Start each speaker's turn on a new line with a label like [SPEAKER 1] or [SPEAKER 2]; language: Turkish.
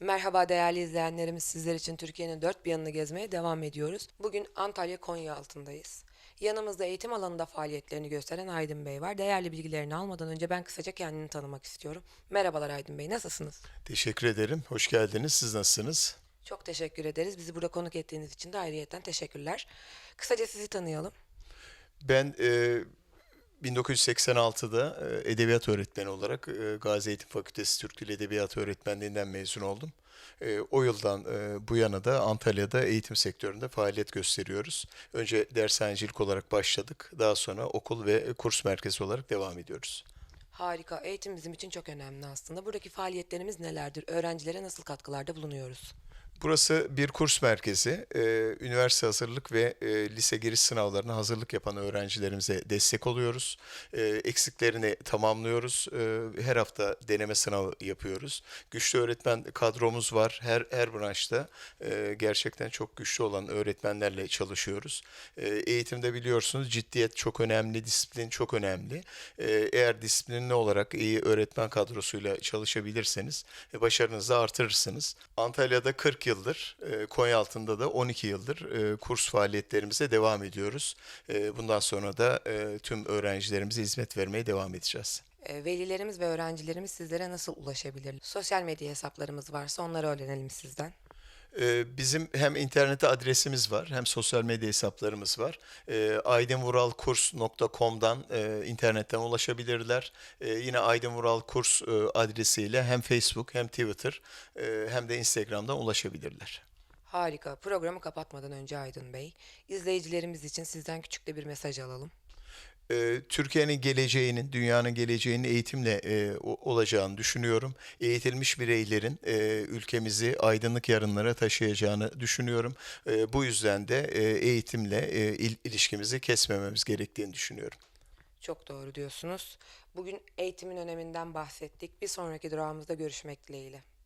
[SPEAKER 1] Merhaba değerli izleyenlerimiz. Sizler için Türkiye'nin dört bir yanını gezmeye devam ediyoruz. Bugün Antalya Konya altındayız. Yanımızda eğitim alanında faaliyetlerini gösteren Aydın Bey var. Değerli bilgilerini almadan önce ben kısaca kendini tanımak istiyorum. Merhabalar Aydın Bey, nasılsınız?
[SPEAKER 2] Teşekkür ederim. Hoş geldiniz. Siz nasılsınız?
[SPEAKER 1] Çok teşekkür ederiz. Bizi burada konuk ettiğiniz için de ayrıyetten teşekkürler. Kısaca sizi tanıyalım.
[SPEAKER 2] Ben e, 1986'da e, edebiyat öğretmeni olarak e, Gazi Eğitim Fakültesi Türk Dili Edebiyatı Öğretmenliğinden mezun oldum. E, o yıldan bu yana da Antalya'da eğitim sektöründe faaliyet gösteriyoruz. Önce dershanecilik olarak başladık. Daha sonra okul ve kurs merkezi olarak devam ediyoruz.
[SPEAKER 1] Harika. Eğitim bizim için çok önemli aslında. Buradaki faaliyetlerimiz nelerdir? Öğrencilere nasıl katkılarda bulunuyoruz?
[SPEAKER 2] Burası bir kurs merkezi. Ee, üniversite hazırlık ve e, lise giriş sınavlarına hazırlık yapan öğrencilerimize destek oluyoruz. Ee, eksiklerini tamamlıyoruz. Ee, her hafta deneme sınavı yapıyoruz. Güçlü öğretmen kadromuz var. Her her branşta e, gerçekten çok güçlü olan öğretmenlerle çalışıyoruz. Ee, eğitimde biliyorsunuz ciddiyet çok önemli, disiplin çok önemli. Ee, eğer disiplinli olarak iyi öğretmen kadrosuyla çalışabilirseniz e, başarınızı artırırsınız. Antalya'da 40 yıldır, e, Konyaaltı'nda da 12 yıldır e, kurs faaliyetlerimize devam ediyoruz. E, Bundan sonra da tüm öğrencilerimize hizmet vermeye devam edeceğiz.
[SPEAKER 1] Velilerimiz ve öğrencilerimiz sizlere nasıl ulaşabilir? Sosyal medya hesaplarımız varsa onları öğrenelim sizden.
[SPEAKER 2] E, Bizim hem internette adresimiz var hem sosyal medya hesaplarımız var. E, aydınvuralkurs.com'dan e, internetten ulaşabilirler. E, Yine Aydın Vural Kurs e, adresiyle hem Facebook hem Twitter e, hem de Instagram'dan ulaşabilirler.
[SPEAKER 1] Harika. Programı kapatmadan önce Aydın Bey, izleyicilerimiz için sizden küçük de bir mesaj alalım.
[SPEAKER 2] Ee, Türkiye'nin geleceğinin, dünyanın geleceğinin eğitimle e, olacağını düşünüyorum. Eğitilmiş bireylerin e, ülkemizi aydınlık yarınlara taşıyacağını düşünüyorum. E, bu yüzden de e, eğitimle e, il- ilişkimizi kesmememiz gerektiğini düşünüyorum.
[SPEAKER 1] Çok doğru diyorsunuz. Bugün eğitimin öneminden bahsettik. Bir sonraki durağımızda görüşmek dileğiyle.